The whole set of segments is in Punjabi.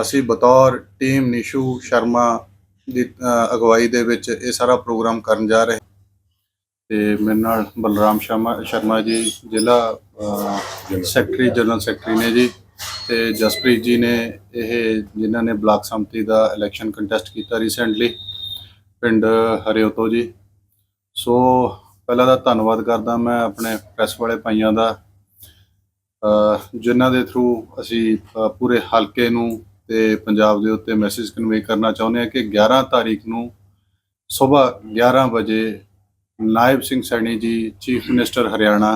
ਅਸੀਂ ਬਤੌਰ ਟੀਮ ਨਿਸ਼ੂ ਸ਼ਰਮਾ ਦੀ ਅਗਵਾਈ ਦੇ ਵਿੱਚ ਇਹ ਸਾਰਾ ਪ੍ਰੋਗਰਾਮ ਕਰਨ ਜਾ ਰਹੇ। ਤੇ ਮੇਰੇ ਨਾਲ ਬਲਰਾਮ ਸ਼ਰਮਾ ਸ਼ਰਮਾ ਜੀ ਜ਼ਿਲ੍ਹਾ ਸੈਕਟਰੀ ਜਨਰਲ ਸੈਕਟਰੀ ਨੇ ਜੀ। ਤੇ ਜਸਪ੍ਰੀਤ ਜੀ ਨੇ ਇਹ ਜਿਨ੍ਹਾਂ ਨੇ ਬਲਾਕ ਸੰਮਤੀ ਦਾ ਇਲੈਕਸ਼ਨ ਕੰਟੈਸਟ ਕੀਤਾ ਰੀਸੈਂਟਲੀ ਪਿੰਡ ਹਰਿਓਤੋ ਜੀ। ਸੋ ਪਹਿਲਾਂ ਤਾਂ ਧੰਨਵਾਦ ਕਰਦਾ ਮੈਂ ਆਪਣੇ ਪ੍ਰੈਸ ਵਾਲੇ ਭਾਈਆਂ ਦਾ। ਅ, ਜਿਨ੍ਹਾਂ ਦੇ ਥਰੂ ਅਸੀਂ ਪੂਰੇ ਹਲਕੇ ਨੂੰ ਤੇ ਪੰਜਾਬ ਦੇ ਉੱਤੇ ਮੈਸੇਜ ਕਨਵੇ ਕਰਨਾ ਚਾਹੁੰਦੇ ਹਾਂ ਕਿ 11 ਤਾਰੀਖ ਨੂੰ ਸਵੇਰ 11 ਵਜੇ ਨਾਇਬ ਸਿੰਘ ਸੈਣੀ ਜੀ ਚੀਫ ਮਿਨਿਸਟਰ ਹਰਿਆਣਾ,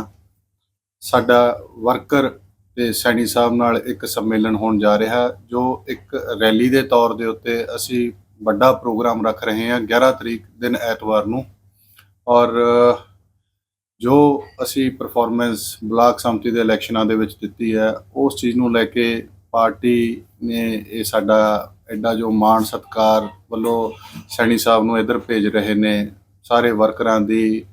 ਸਾਡਾ ਵਰਕਰ ਤੇ ਸੈਣੀ ਸਾਹਿਬ ਨਾਲ ਇੱਕ ਸੰਮੇਲਨ ਹੋਣ ਜਾ ਰਿਹਾ, ਜੋ ਇੱਕ ਰੈਲੀ ਦੇ ਤੌਰ ਦੇ ਉੱਤੇ ਅਸੀਂ ਵੱਡਾ ਪ੍ਰੋਗਰਾਮ ਰੱਖ ਰਹੇ ਹਾਂ 11 ਤਰੀਕ ਦਿਨ ਐਤਵਾਰ ਨੂੰ ਔਰ ਜੋ ਅਸੀਂ ਪਰਫਾਰਮੈਂਸ ਬਲਾਕ ਸੰਮਤੀ ਦੇ ਇਲੈਕਸ਼ਨਾਂ ਦੇ ਵਿੱਚ ਦਿੱਤੀ ਹੈ, ਉਸ ਚੀਜ਼ ਨੂੰ ਲੈ ਕੇ ਪਾਰਟੀ ਨੇ ਇਹ ਸਾਡਾ ਐਡਾ ਜੋ ਮਾਣ ਸਤਕਾਰ ਵੱਲੋਂ ਸੈਣੀ ਸਾਹਿਬ ਨੂੰ ਇੱਧਰ ਭੇਜ ਰਹੇ ਨੇ, ਸਾਰੇ ਵਰਕਰਾਂ ਦੀ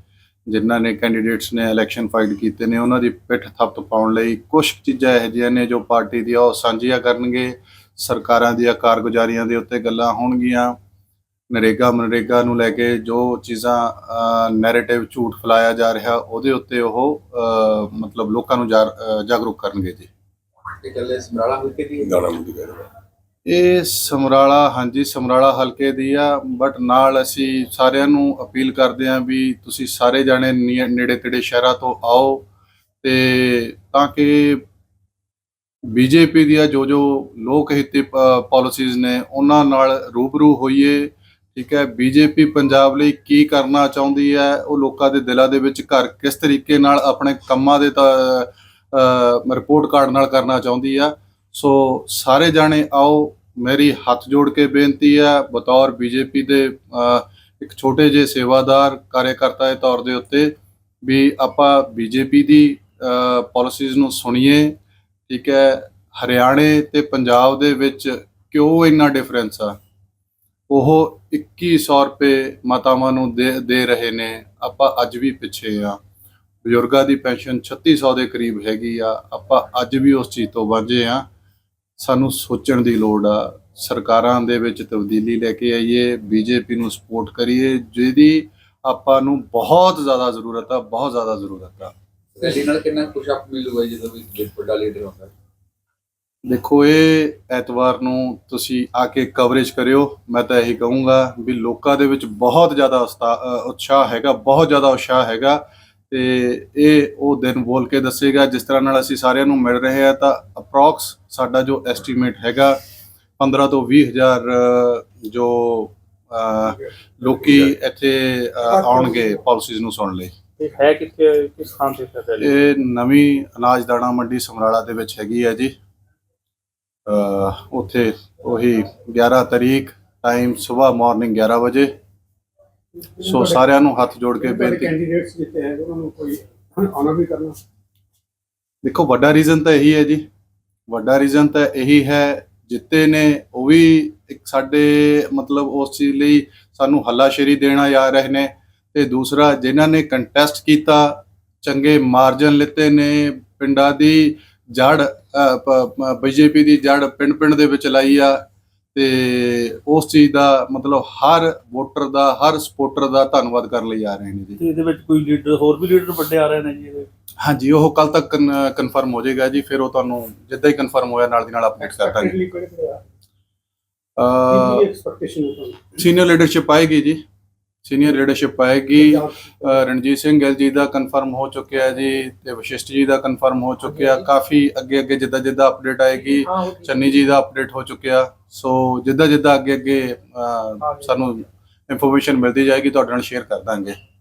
ਜਿਨ੍ਹਾਂ ਨੇ ਕੈਂਡੀਡੇਟਸ ਨੇ ਇਲੈਕਸ਼ਨ ਫਾਈਟ ਕੀਤੇ ਨੇ, ਉਹਨਾਂ ਦੀ ਪਿੱਠ ਥੱਪ ਪਾਉਣ ਲਈ ਕੁਝ ਚੀਜ਼ਾਂ ਇਹੋ ਜਿਹੀਆਂ ਨੇ ਜੋ ਪਾਰਟੀ ਦੀਆਂ ਉਹ ਸਾਂਝੀਆਂ ਕਰਨਗੇ, ਸਰਕਾਰਾਂ ਦੀਆਂ ਕਾਰਗੁਜ਼ਾਰੀਆਂ ਦੇ ਉੱਤੇ ਗੱਲਾਂ ਹੋਣਗੀਆਂ। ਨਰੇਗਾ ਮਨਰੇਗਾ ਨੂੰ ਲੈ ਕੇ ਜੋ ਚੀਜ਼ਾਂ ਨੈਰੇਟਿਵ ਝੂਠ ਫੈਲਾਇਆ ਜਾ ਰਿਹਾ, ਉਹਦੇ ਉੱਤੇ ਉਹ ਮਤਲਬ ਲੋਕਾਂ ਨੂੰ ਜਾਰ- ਜਾਗਰੂਕ ਕਰਨਗੇ ਜੀ। ਇਹ ਗੱਲ ਸਮਰਾਲਾ ਹਲਕੇ ਦੀ ਦਾਣਾ ਮੰਡੀ ਕਰ ਇਹ ਸਮਰਾਲਾ ਹਾਂਜੀ ਸਮਰਾਲਾ ਹਲਕੇ ਦੀ ਆ ਬਟ ਨਾਲ ਅਸੀਂ ਸਾਰਿਆਂ ਨੂੰ ਅਪੀਲ ਕਰਦੇ ਹਾਂ ਵੀ ਤੁਸੀਂ ਸਾਰੇ ਜਾਣੇ ਨੇੜੇ ਤੇੜੇ ਸ਼ਹਿਰਾਂ ਤੋਂ ਆਓ ਤੇ ਤਾਂ ਕਿ ਬੀਜੇਪੀ ਦੀਆਂ ਜੋ ਜੋ ਲੋਕ ਹਿੱਤੀ ਪਾਲਿਸੀਜ਼ ਨੇ ਉਹਨਾਂ ਨਾਲ ਰੂਬਰੂ ਹੋਈਏ ਠੀਕ ਹੈ? ਬੀਜੇਪੀ ਪੰਜਾਬ ਲਈ ਕੀ ਕਰਨਾ ਚਾਹੁੰਦੀ ਹੈ? ਉਹ ਲੋਕਾਂ ਦੇ ਦਿਲਾਂ ਦੇ ਵਿੱਚ ਘਰ ਕਿਸ ਤਰੀਕੇ ਨਾਲ ਆਪਣੇ ਕੰਮਾਂ ਦੇ ਰਿਪੋਰਟ ਕਾਰਡ ਨਾਲ ਕਰਨਾ ਚਾਹੁੰਦੀ ਆ। ਸੋ ਸਾਰੇ ਜਾਣੇ ਆਓ, ਮੇਰੀ ਹੱਥ ਜੋੜ ਕੇ ਬੇਨਤੀ ਆ, ਬਤੌਰ ਬੀਜੇਪੀ ਦੇ ਇੱਕ ਛੋਟੇ ਜਿਹੇ ਸੇਵਾਦਾਰ ਕਾਰਜਕਰਤਾ ਦੇ ਤੌਰ ਦੇ ਉੱਤੇ ਵੀ ਆਪਾਂ ਬੀਜੇਪੀ ਦੀ ਪਾਲਿਸੀਜ਼ ਨੂੰ ਸੁਣੀਏ, ਠੀਕ ਹੈ, ਹਰਿਆਣੇ ਤੇ ਪੰਜਾਬ ਦੇ ਵਿੱਚ ਕਿਉਂ ਇੰਨਾ ਡਿਫਰੈਂਸ ਆ? ਉਹ 2100 ਰੁਪਏ ਮਾਤਾਵਾਂ ਨੂੰ ਦੇ ਦੇ ਰਹੇ ਨੇ, ਆਪਾਂ ਅੱਜ ਵੀ ਪਿੱਛੇ ਆ। ਬਜ਼ੁਰਗਾਂ ਦੀ ਪੈਨਸ਼ਨ 3600 ਦੇ ਕਰੀਬ ਹੈਗੀ ਆ। ਆਪਾਂ ਅੱਜ ਵੀ ਉਸ ਚੀਜ਼ ਤੋਂ ਵਾਂਝੇ ਆ। ਸਾਨੂੰ ਸੋਚਣ ਦੀ ਲੋੜ ਆ। ਸਰਕਾਰਾਂ ਦੇ ਵਿੱਚ ਤਬਦੀਲੀ ਲੈ ਕੇ ਆਈਏ ਬੀਜੇਪੀ ਨੂੰ ਸਪੋਰਟ ਕਰੀਏ ਜਿਹਦੀ ਆਪਾਂ ਨੂੰ ਬਹੁਤ ਜ਼ਿਆਦਾ ਜ਼ਰੂਰਤ ਆ ਬਹੁਤ ਜ਼ਿਆਦਾ ਜ਼ਰੂਰਤ ਆ। ਰੈਲੀ ਨਾਲ ਕਿੰਨਾ ਪੁਸ਼ ਅਪ ਮਿਲੂਗਾ ਜਦੋਂ ਵੀ ਵੱਡਾ ਲੀਡਰ ਹੁੰਦਾ? ਦੇਖੋ ਇਹ ਐਤਵਾਰ ਨੂੰ ਤੁਸੀਂ ਆ ਕੇ ਕਵਰੇਜ ਕਰਿਓ। ਮੈਂ ਤਾਂ ਇਹੀ ਕਹੂੰਗਾ ਵੀ ਲੋਕਾਂ ਦੇ ਵਿੱਚ ਬਹੁਤ ਜ਼ਿਆਦਾ ਉਤਸ਼ਾਹ ਹੈਗਾ ਬਹੁਤ ਜ਼ਿਆਦਾ ਉਤਸ਼ਾਹ ਹੈਗਾ। ਤੇ ਇਹ ਉਹ ਦਿਨ ਬੋਲ ਕੇ ਦੱਸੇਗਾ ਜਿਸ ਤਰ੍ਹਾਂ ਨਾਲ ਅਸੀਂ ਸਾਰਿਆਂ ਨੂੰ ਮਿਲ ਰਹੇ ਆ ਤਾਂ ਅਪਰੋਕਸ ਸਾਡਾ ਜੋ ਐਸਟੀਮੇਟ ਹੈਗਾ 15 ਤੋਂ 20 ਹਜ਼ਾਰ ਅ, ਜੋ ਅ, ਲੋਕੀ ਇੱਥੇ ਆਉਣਗੇ ਪਾਲਿਸੀਜ਼ ਨੂੰ ਸੁਣਨ ਲਈ। ਇਹ ਹੈ ਕਿੱਥੇ ਕਿਸ ਥਾਂ ਤੇ ਰੈਲੀ ਇਹ ਨਵੀਂ ਅਨਾਜ ਦਾਣਾ ਮੰਡੀ ਸਮਰਾਲਾ ਦੇ ਵਿੱਚ ਹੈਗੀ ਹੈ ਜੀ। ਉੱਥੇ ਉਹੀ 11 ਤਰੀਕ ਟਾਈਮ ਸਵੇਰ ਮਾਰਨਿੰਗ 11 ਵਜੇ ਸੋ ਸਾਰਿਆਂ ਨੂੰ ਹੱਥ ਜੋੜ ਕੇ ਬੇਨਤੀ ਕੈਂਡੀਡੇਟਸ ਜਿੱਤੇ ਹੈ ਉਹਨਾਂ ਨੂੰ ਕੋਈ ਆਨਰ ਵੀ ਕਰਨਾ। ਦੇਖੋ ਵੱਡਾ ਰੀਜ਼ਨ ਤਾਂ ਇਹੀ ਹੈ ਜੀ। ਵੱਡਾ ਰੀਜ਼ਨ ਤਾਂ ਇਹੀ ਹੈ ਜਿੱਤੇ ਨੇ ਉਹ ਵੀ ਇੱਕ ਸਾਡੇ ਮਤਲਬ ਉਸ ਚੀਜ਼ ਲਈ ਸਾਨੂੰ ਹੱਲਾਸ਼ੇਰੀ ਦੇਣਾ ਜਾ ਰਹੇ ਨੇ। ਤੇ ਦੂਸਰਾ ਜਿਨ੍ਹਾਂ ਨੇ ਕੰਟੈਸਟ ਕੀਤਾ ਚੰਗੇ ਮਾਰਜਨ ਲਿੱਤੇ ਨੇ ਪਿੰਡਾਂ ਦੀ ਜੜ ਬੀਜੇਪੀ ਦੀ ਜੜ ਪਿੰਡ ਪਿੰਡ ਦੇ ਵਿੱਚ ਲਾਈ ਆ ਤੇ ਉਸ ਚੀਜ਼ ਦਾ ਮਤਲਬ ਹਰ ਵੋਟਰ ਦਾ ਹਰ ਸਪੋਰਟਰ ਦਾ ਧੰਨਵਾਦ ਕਰਨ ਲਈ ਆ ਰਹੇ ਨੇ ਜੀ। ਤੇ ਇਹਦੇ ਵਿੱਚ ਕੋਈ ਲੀਡਰ ਹੋਰ ਵੀ ਲੀਡਰ ਵੱਡੇ ਆ ਰਹੇ ਨੇ ਜੀ ਇਹਦੇ ਹਾਂਜੀ ਉਹ ਕੱਲ ਤੱਕ ਕਨਫਰਮ ਹੋ ਜਾਏਗਾ ਜੀ ਫਿਰ ਉਹ ਤੁਹਾਨੂੰ ਜਿੱਦਾਂ ਹੀ ਕਨਫਰਮ ਹੋਇਆ ਨਾਲ ਦੀ ਨਾਲ ਅਪਡੇਟ ਕਰ ਦਾਂਗੇ। ਸੀਨੀਅਰ ਲੀਡਰਸ਼ਿਪ ਆਏਗੀ ਜੀ। ਸੀਨੀਅਰ ਲੀਡਰਸ਼ਿਪ ਆਏਗੀ। ਰਣਜੀਤ ਸਿੰਘ ਗਿੱਲ ਜੀ ਦਾ ਕਨਫਰਮ ਹੋ ਚੁੱਕਿਆ ਹੈ ਜੀ ਤੇ ਵਸ਼ਿਸ਼ਟ ਜੀ ਦਾ ਕਨਫਰਮ ਹੋ ਚੁੱਕਿਆ। ਕਾਫੀ ਅੱਗੇ ਅੱਗੇ ਜਿੱਦਾਂ ਜਿੱਦਾਂ ਅਪਡੇਟ ਆਏਗੀ। ਚੰਨੀ ਜੀ ਦਾ ਅਪਡੇਟ ਹੋ ਚੁੱਕਿਆ। ਸੋ ਜਿੱਦਾਂ ਜਿੱਦਾਂ ਅੱਗੇ ਅੱਗੇ ਸਾਨੂੰ ਇਨਫੋਰਮੇਸ਼ਨ ਮਿਲਦੀ ਜਾਏਗੀ ਤੁਹਾਡੇ ਨਾਲ ਸ਼ੇਅਰ ਕਰ ਦਾਂਗੇ।